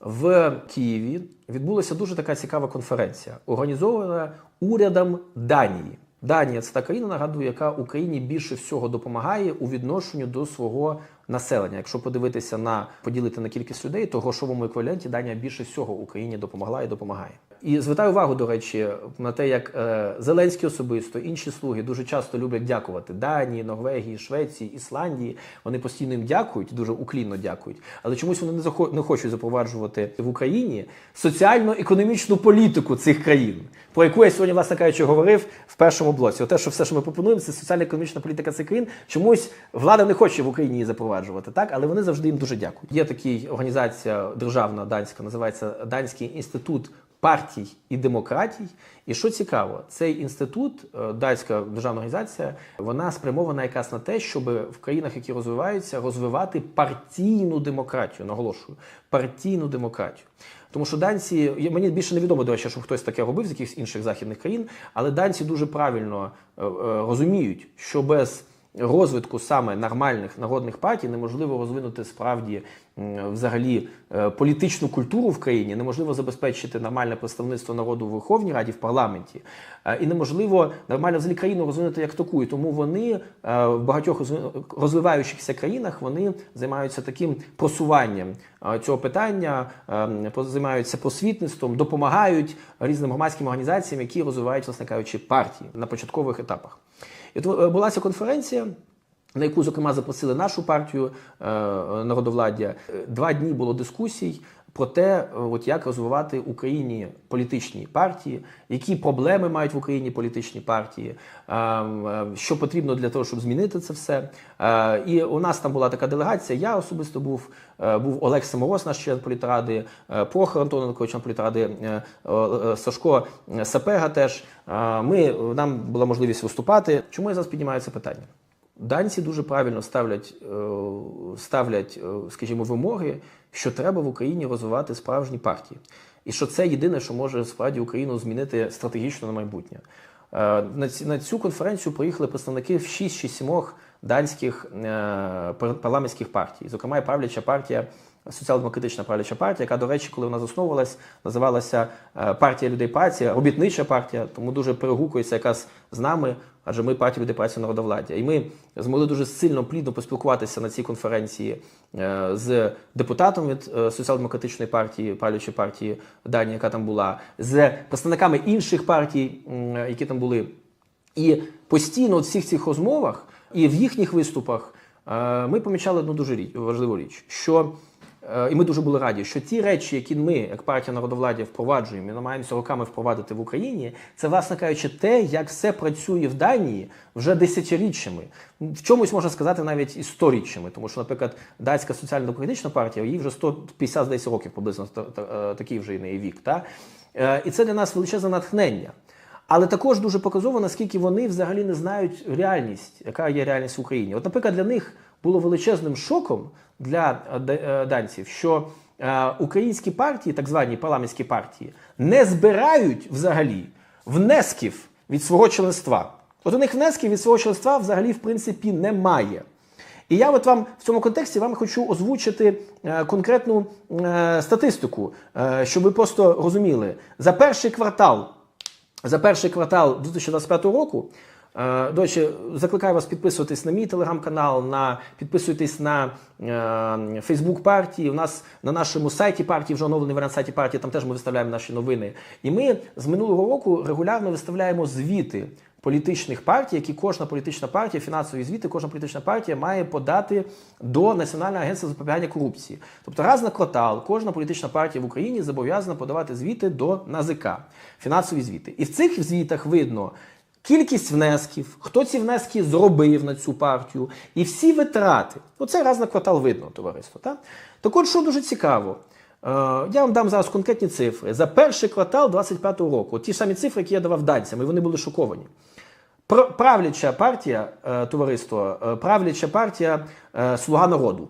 В Києві відбулася дуже така цікава конференція, організована урядом Данії. Данія це та країна, нагадую, яка Україні більше всього допомагає у відношенню до свого населення. Якщо подивитися на поділити на кількість людей, то грошовому еквіваленті Данія більше всього Україні допомогла і допомагає. І звертаю увагу, до речі, на те, як е, Зеленський особисто, інші слуги дуже часто люблять дякувати Данії, Норвегії, Швеції, Ісландії. Вони постійно їм дякують, дуже уклінно дякують. Але чомусь вони не захо- не хочуть запроваджувати в Україні соціально-економічну політику цих країн, про яку я сьогодні, власне кажучи, говорив в першому блоці. Те, що все, що ми пропонуємо, це соціально-економічна політика цих країн. Чомусь влада не хоче в Україні її запроваджувати, так але вони завжди їм дуже дякують. Є такий організація державна данська, називається Данський інститут партій і демократій. І що цікаво, цей інститут, е, датська державна організація, вона спрямована якраз на те, щоб в країнах, які розвиваються, розвивати партійну демократію. Наголошую, партійну демократію. Тому що данці, мені більше невідомо, до речі, щоб хтось таке робив з якихось інших західних країн, але данці дуже правильно е, е, розуміють, що без розвитку саме нормальних народних партій неможливо розвинути справді взагалі е, політичну культуру в країні, неможливо забезпечити нормальне представництво народу в Верховній Раді в парламенті, е, і неможливо нормально взагалі країну розвинути як таку. І тому вони е, в багатьох розви- розвиваючихся країнах вони займаються таким просуванням цього питання, займаються просвітництвом, допомагають різним громадським організаціям, які розвивають, власне кажучи, партії на початкових етапах. І то е, була ця конференція. На яку, зокрема, запросили нашу партію е, народовладдя. Е, Два дні було дискусій про те, е, от як розвивати в Україні політичні партії, які проблеми мають в Україні політичні партії, е, е, що потрібно для того, щоб змінити це все. Е, І у нас там була така делегація. Я особисто був, був Олег Самороз, наш член політради, Прохор Антоненко, член політради, Сашко Сапега теж. Ми, нам була можливість виступати. Чому я зараз піднімаю це питання? Данці дуже правильно ставлять, ставлять, скажімо, вимоги, що треба в Україні розвивати справжні партії, і що це єдине, що може справді Україну змінити стратегічно на майбутнє. Е, На цю конференцію приїхали представники в 6 чи 7 данських е, парламентських партій, зокрема, і правляча партія. Соціал-демократична правляча партія, яка, до речі, коли вона засновувалась, називалася е, партія людей праці, робітнича партія, тому дуже перегукується якраз з нами, адже ми партія людей праці народовладдя. І ми змогли дуже сильно плідно поспілкуватися на цій конференції е, з депутатом від е, соціал-демократичної партії, правлячої партії Данії, яка там була, з представниками інших партій, які там були. І постійно у всіх цих розмовах і в їхніх виступах ми помічали одну дуже річ, важливу річ, що і ми дуже були раді, що ті речі, які ми, як партія народовладдя, впроваджуємо і намагаємося роками впровадити в Україні, це, власне кажучи, те, як все працює в Данії вже десятиріччями. В чомусь можна сказати навіть і сторіччями, тому що, наприклад, датська соціально-демократична партія, їй вже 150 здається, років приблизно е, такий вже і неї вік. Та? Е, І це для нас величезне натхнення. Але також дуже показово, наскільки вони взагалі не знають реальність, яка є реальність в Україні. От, наприклад, для них було величезним шоком для е, е, данців, що е, українські партії, так звані парламентські партії, не збирають взагалі внесків від свого членства. От у них внесків від свого членства взагалі в принципі немає. І я от вам в цьому контексті вам хочу озвучити конкретну статистику, щоб ви просто розуміли. За перший квартал, за перший квартал 2025 року. Е, До речі, закликаю вас підписуватись на мій телеграм-канал, на підписуйтесь на Фейсбук партії. У нас на нашому сайті партії вже оновлений варіант сайті партії. Там теж ми виставляємо наші новини. І ми з минулого року регулярно виставляємо звіти політичних партій, які кожна політична партія, фінансові звіти, кожна політична партія має подати до Національного агентства запобігання корупції. Тобто раз на квартал кожна політична партія в Україні зобов'язана подавати звіти до НАЗК, фінансові звіти. І в цих звітах видно. Кількість внесків, хто ці внески зробив на цю партію, і всі витрати. Оце раз на квартал видно, товариство. Так, так от, що дуже цікаво, Е, Я вам дам зараз конкретні цифри. За перший квартал 25 року, ті самі цифри, які я давав данцям, і вони були шоковані. Правляча партія, е, товариство, е, правляча партія е, Слуга народу.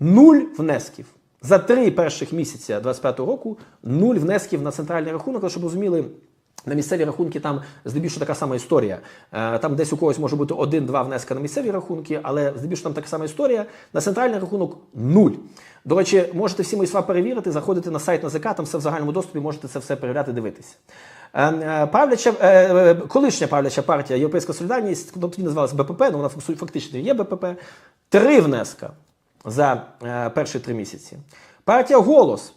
Нуль внесків. За три перших місяця 25 року нуль внесків на центральний рахунок, щоб розуміли, На місцеві рахунки там здебільшого така сама історія. Е, Там десь у когось може бути один-два внеска на місцеві рахунки, але здебільшого там така сама історія. На центральний рахунок нуль. До речі, можете всі мої слова перевірити, заходити на сайт НАЗК, там все в загальному доступі, можете це все перевіряти, дивитися. Е, е, Правляча, колишня правляча партія Європейська Солідарність, ну, тоді називалась БПП, ну вона фактично- є БПП, три внеска за перші три місяці. Партія Голос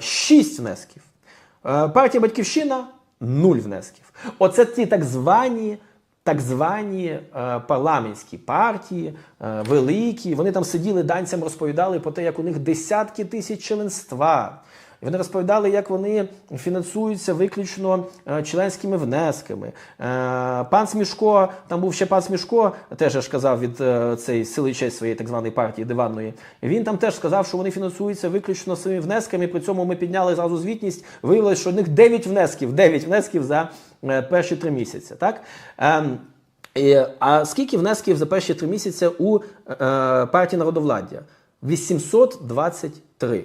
шість внесків. Партія Батьківщина нуль внесків. Оце ті так звані. Так звані е, парламентські партії, е, великі, вони там сиділи данцям, розповідали про те, як у них десятки тисяч членства. І вони розповідали, як вони фінансуються виключно е, членськими внесками. Е, пан Смішко, там був ще пан Смішко, теж я ж казав від е, цієї сили честь своєї так званої партії диванної. Він там теж сказав, що вони фінансуються виключно своїми внесками. При цьому ми підняли зразу звітність. Виявилось, що у них 9 внесків, 9 внесків за перші три місяці. Так? Ем, а скільки внесків за перші три місяці у партії народовладдя? 823.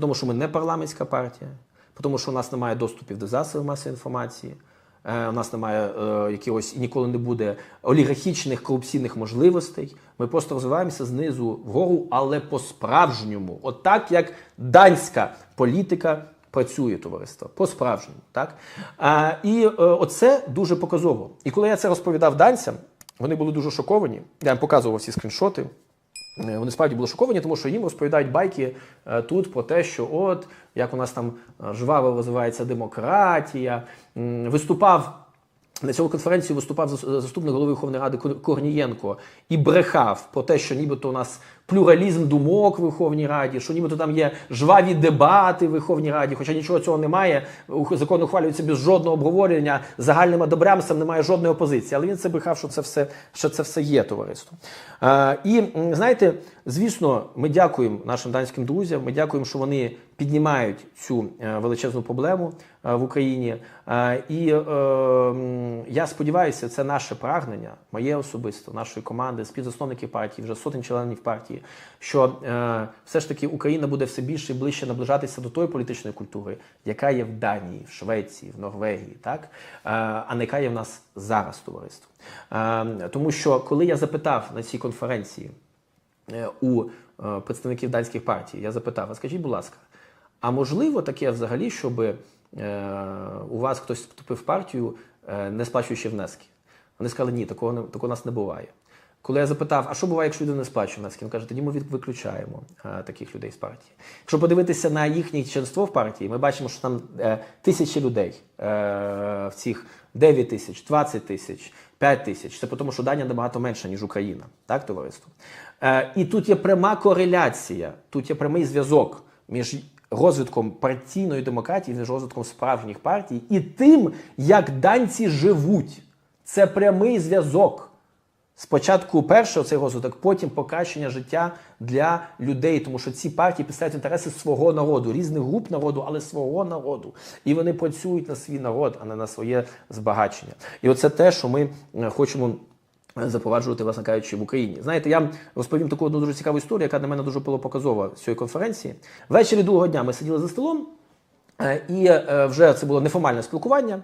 Тому що ми не парламентська партія, тому що у нас немає доступів до засобів масової інформації, е, у нас немає е, якихось і ніколи не буде олігархічних корупційних можливостей. Ми просто розвиваємося знизу вгору, але по-справжньому, от так як данська політика працює товариство по-справжньому. Так? А, і е, оце дуже показово. І коли я це розповідав данцям, вони були дуже шоковані. Я їм показував всі скріншоти. Е, Вони справді були шоковані, тому що їм розповідають байки е, тут про те, що от як у нас там е, жваво розвивається демократія. Виступав на цьому конференції виступав зас- заступник голови Верховної Ради Кор- Корнієнко і брехав про те, що нібито у нас плюралізм думок в Верховній Раді, що нібито там є жваві дебати в Верховній Раді, хоча нічого цього немає. Закон ухвалюється без жодного обговорення, загальним одобрямцем немає жодної опозиції. Але він це брехав, що це все, що це все є товариство. Е, і знаєте, звісно, ми дякуємо нашим данським друзям. Ми дякуємо, що вони піднімають цю е, величезну проблему в Україні. Е, І е, я сподіваюся, це наше прагнення, моє особисто, нашої команди, співзасновників партії, вже сотень членів партії, що е, все ж таки Україна буде все більше і ближче наближатися до тої політичної культури, яка є в Данії, в Швеції, в Норвегії, так? Е, а не яка є в нас зараз товариство. Е, Тому що коли я запитав на цій конференції, е, у е, представників данських партій. Я запитав: а скажіть, будь ласка, а можливо таке взагалі, щоб е, у вас хтось вступив в партію, е, не сплачуючи внески? Вони сказали, ні, такого, не- такого у нас не буває. Коли я запитав, а що буває, якщо людина не сплачує внески? Він каже, тоді ми виключаємо е, таких людей з партії. Якщо подивитися на їхнє членство в партії, ми бачимо, що там е, тисячі людей е, в цих 9 тисяч, 20 тисяч, 5 тисяч. Це тому, що Данія набагато менша, ніж Україна. Так, товариство? Е, і тут є пряма кореляція, тут є прямий зв'язок між розвитком партійної демократії, між розвитком справжніх партій і тим, як данці живуть. Це прямий зв'язок. Спочатку перший цей розвиток, потім покращення життя для людей, тому що ці партії представляють інтереси свого народу, різних груп народу, але свого народу. І вони працюють на свій народ, а не на своє збагачення. І оце те, що ми е, хочемо. Запроваджувати, власне кажучи, в Україні. Знаєте, я розповім таку одну дуже цікаву історію, яка для мене дуже була показова з цієї конференції. Ввечері другого дня ми сиділи за столом, е, і е, вже це було неформальне спілкування.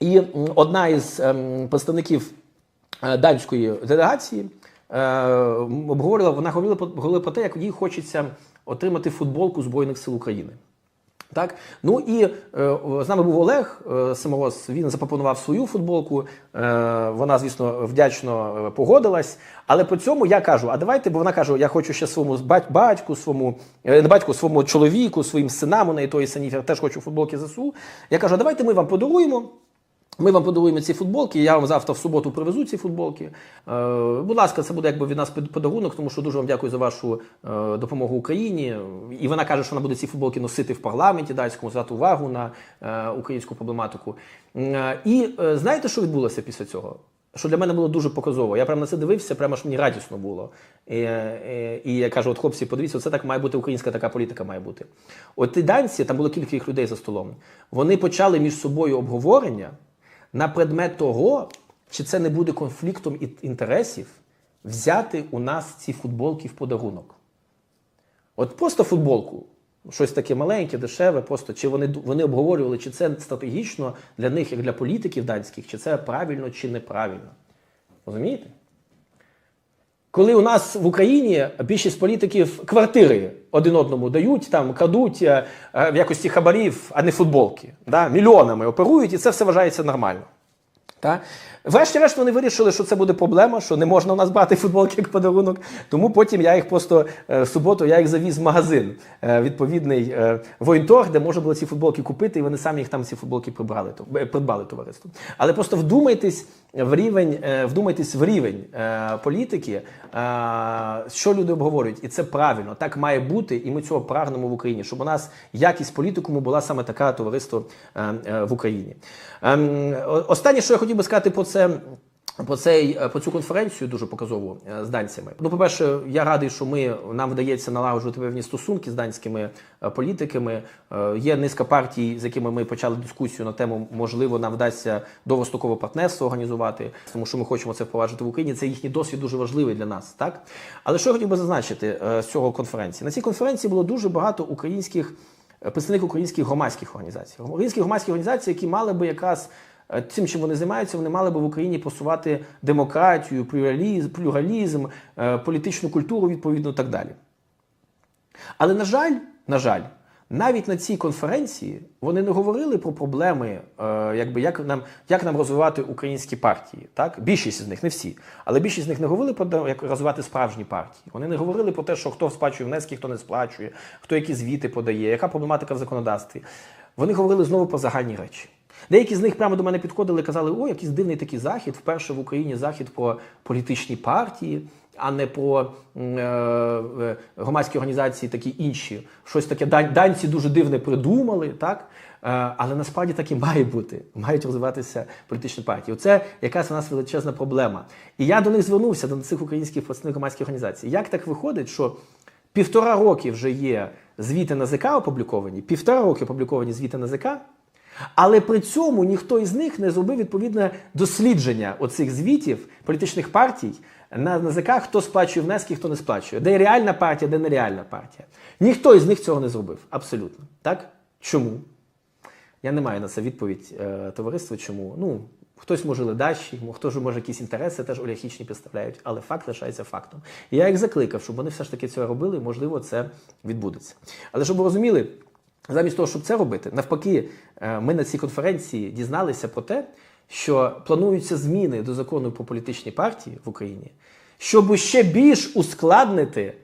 І одна із ем, представників е, данської делегації обговорила, вона говорила про те, як їй хочеться отримати футболку Збройних сил України. Так, ну і е, з нами був Олег е, Самороз. Він запропонував свою футболку. Е, вона, звісно, вдячно е, погодилась. Але по цьому я кажу: а давайте, бо вона каже: я хочу ще своєму батьку, своєму е, не батьку, своєму чоловіку, своїм синам, у неї тої синів, я теж хочу футболки ЗСУ. Я кажу, а давайте ми вам подаруємо. Ми вам подаруємо ці футболки. Я вам завтра в суботу привезу ці футболки. Е, будь ласка, це буде якби від нас подарунок, тому що дуже вам дякую за вашу е, допомогу Україні. І вона каже, що вона буде ці футболки носити в парламенті датському, звертати увагу на е, українську проблематику. І знаєте, що відбулося після цього? Що для мене було дуже показово. Я прямо на це дивився, прямо аж мені радісно було. І, і, і я кажу: от хлопці, подивіться, це так має бути українська така політика має бути. От ті данці, там було кілька їх людей за столом. Вони почали між собою обговорення на предмет того, чи це не буде конфліктом інтересів взяти у нас ці футболки в подарунок. От просто футболку. Щось таке маленьке, дешеве, просто чи вони вони обговорювали, чи це стратегічно для них, як для політиків данських, чи це правильно чи неправильно. Розумієте? Коли у нас в Україні більшість політиків квартири один одному дають, там крадуть е, е, в якості хабарів, а не футболки. Да? Мільйонами оперують, і це все вважається нормально. Та? Врешті-решт вони вирішили, що це буде проблема, що не можна у нас брати футболки як подарунок. Тому потім я їх просто е, в суботу я їх завіз в магазин, е, відповідний е, воєнторг, де можна було ці футболки купити, і вони самі їх там ці футболки прибрали, придбали товариство. Але просто вдумайтесь в рівень, вдумайтесь в рівень політики, що люди обговорюють, і це правильно, так має бути, і ми цього прагнемо в Україні, щоб у нас якість політикуму була саме така товариство в Україні. Ем, Останнє, що я хотів би сказати по це. По цей е, по цю конференцію дуже показову е, з данцями. Ну, по-перше, я радий, що ми нам вдається налагоджувати певні стосунки з данськими е, політиками. Є низка партій, з якими ми почали дискусію на тему, можливо, нам вдасться довгострокове партнерство організувати, тому що ми хочемо це впроваджувати в Україні. Це їхній досвід дуже важливий для нас, так але що я хотів би зазначити з цього конференції? На цій конференції було дуже багато українських представників українських громадських організацій. Українські громадські організації, які мали би якраз Цим, чим вони займаються, вони мали би в Україні просувати демократію, плюралізм, плюралізм, е, політичну культуру, відповідно, так далі. Але, на жаль, на жаль, навіть на цій конференції вони не говорили про проблеми, е, якби, як, нам, як нам розвивати українські партії. Так? Більшість з них, не всі, але більшість з них не говорили про як розвивати справжні партії. Вони не говорили про те, що хто сплачує внески, хто не сплачує, хто які звіти подає, яка проблематика в законодавстві. Вони говорили знову про загальні речі. Деякі з них прямо до мене підходили і казали, о, якийсь дивний такий захід, вперше в Україні захід про політичні партії, а не про е, е, громадські організації, такі інші. Щось таке данці дуже дивне придумали, так? Е, але насправді так і має бути. Мають розвиватися політичні партії. Оце якась у нас величезна проблема. І я до них звернувся, до цих українських представників громадських організацій. Як так виходить, що півтора роки вже є звіти НАЗК опубліковані, півтора роки опубліковані звіти НАЗК, але при цьому ніхто із них не зробив відповідне дослідження оцих звітів політичних партій на НАЗК, хто сплачує внески, хто не сплачує. Де реальна партія, де нереальна партія. Ніхто із них цього не зробив. Абсолютно. Так? Чому? Я не маю на це відповідь е, товариство. Чому? Ну, хтось може ледачі, хтось може якісь інтереси теж олігархічні представляють, але факт лишається фактом. І я їх закликав, щоб вони все ж таки цього робили, і можливо, це відбудеться. Але щоб ви розуміли, замість того, щоб це робити, навпаки, е, ми на цій конференції дізналися про те, що плануються зміни до закону про політичні партії в Україні, щоб ще більш ускладнити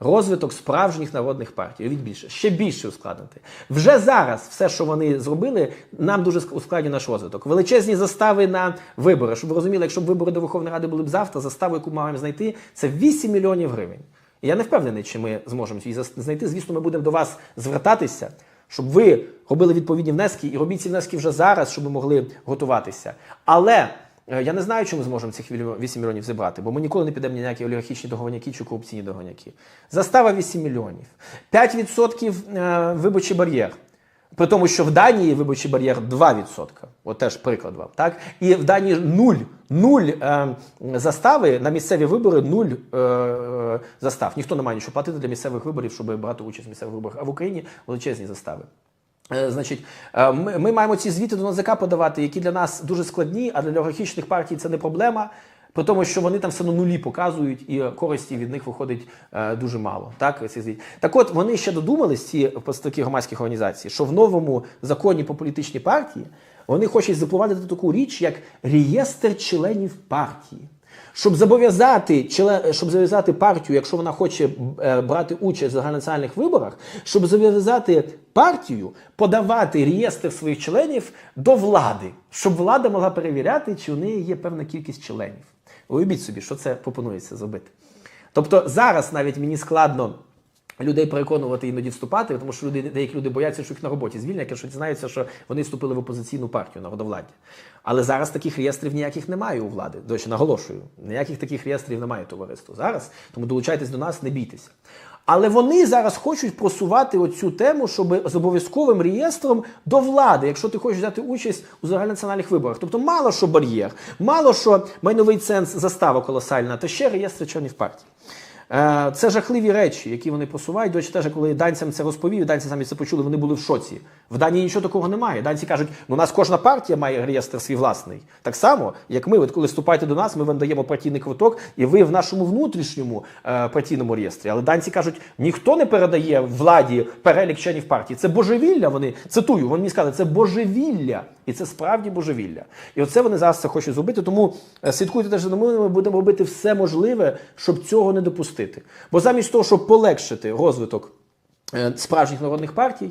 розвиток справжніх народних партій. Уявіть більше, ще більше ускладнити. Вже зараз все, що вони зробили, нам дуже ускладнює наш розвиток. Величезні застави на вибори. Щоб ви розуміли, якщо б вибори до Верховної Ради були б завтра, заставу, яку маємо знайти, це 8 мільйонів гривень. І я не впевнений, чи ми зможемо її знайти. Звісно, ми будемо до вас звертатися, щоб ви робили відповідні внески і робіть ці внески вже зараз, щоб ми могли готуватися. Але е, я не знаю, чи ми зможемо цих 8 мільйонів зібрати, бо ми ніколи не підемо ніякі олігархічні договорняки чи корупційні договорняки. Застава 8 мільйонів, 5% е, виборчий бар'єр. При тому, що в Данії виборчий бар'єр 2%. От теж приклад вам. Так? І в Данії нуль, нуль е, застави на місцеві вибори, нуль е, е, застав. Ніхто не має нічого платити для місцевих виборів, щоб брати участь в місцевих виборах. А в Україні величезні застави. Е, Значить, е, ми, ми маємо ці звіти до НАЗК подавати, які для нас дуже складні, а для олігархічних партій це не проблема. При тому, що вони там все одно нулі показують, і користі від них виходить е, дуже мало. Так, так от вони ще додумались, ці представники громадських організацій, що в новому законі про політичні партії вони хочуть запровадити таку річ, як реєстр членів партії. Щоб зобов'язати щоб зобов'язати партію, якщо вона хоче е, брати участь в загальнонаціональних виборах, щоб зобов'язати партію подавати реєстр своїх членів до влади, щоб влада могла перевіряти, чи у неї є певна кількість членів. Уявіть собі, що це пропонується зробити. Тобто зараз навіть мені складно людей переконувати іноді вступати, тому що люди, деякі люди бояться, що їх на роботі звільнять, якщо дізнаються, що вони вступили в опозиційну партію народовладдя. Але зараз таких реєстрів ніяких немає у влади. До речі, наголошую, ніяких таких реєстрів немає товариство зараз, тому долучайтесь до нас, не бійтеся. Але вони зараз хочуть просувати оцю тему, щоб з обов'язковим реєстром до влади, якщо ти хочеш взяти участь у загальнонаціональних виборах. Тобто мало що бар'єр, мало що майновий ценз, застава колосальна, та ще реєстр членів партії. Е, Це жахливі речі, які вони посувають. До речі, теж коли данцям це розповів, данці самі це почули, вони були в шоці. В Данії нічого такого немає. Данці кажуть, ну у нас кожна партія має реєстр свій власний. Так само, як ми, от коли вступаєте до нас, ми вам даємо партійний квиток, і ви в нашому внутрішньому е, партійному реєстрі. Але данці кажуть, ніхто не передає владі перелік членів партії. Це божевілля. Вони цитую, вони мені сказали, це божевілля. І це справді божевілля. І оце вони зараз це хочуть зробити. Тому е, слідкуйте теж за ми будемо робити все можливе, щоб цього не допустити. Бо замість того, щоб полегшити розвиток е, справжніх народних партій,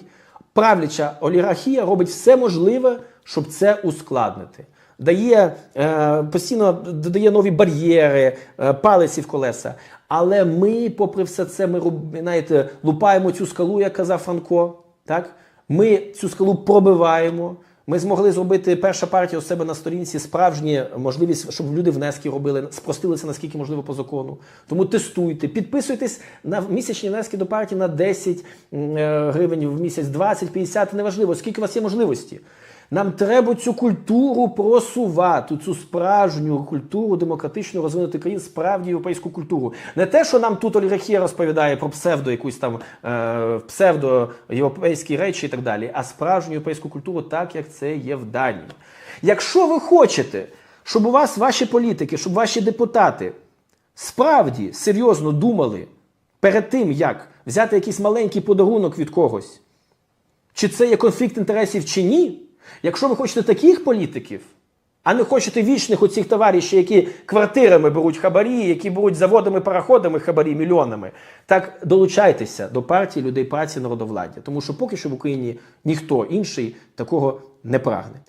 правляча олігархія робить все можливе, щоб це ускладнити. Дає е, постійно додає нові бар'єри, е, палиці в колеса. Але ми, попри все це, ми знаєте, лупаємо цю скалу, як казав Франко. Так? Ми цю скалу пробиваємо. Ми змогли зробити перша партія у себе на сторінці справжні можливість, щоб люди внески робили, спростилися наскільки можливо по закону. Тому тестуйте, підписуйтесь на місячні внески до партії на 10 е, гривень в місяць, 20, 50, неважливо, скільки у вас є можливості. Нам треба цю культуру просувати, цю справжню культуру демократично розвинути країн, справді європейську культуру. Не те, що нам тут олігархія розповідає про псевдо, якусь там е, псевдо європейські речі і так далі, а справжню європейську культуру, так як це є в Данії. Якщо ви хочете, щоб у вас ваші політики, щоб ваші депутати справді серйозно думали перед тим, як взяти якийсь маленький подарунок від когось, чи це є конфлікт інтересів чи ні. Якщо ви хочете таких політиків, а не хочете вічних оцих товаришів, які квартирами беруть хабарі, які беруть заводами, параходами хабарі мільйонами, так долучайтеся до партії людей праці народовладдя. Тому що поки що в Україні ніхто інший такого не прагне.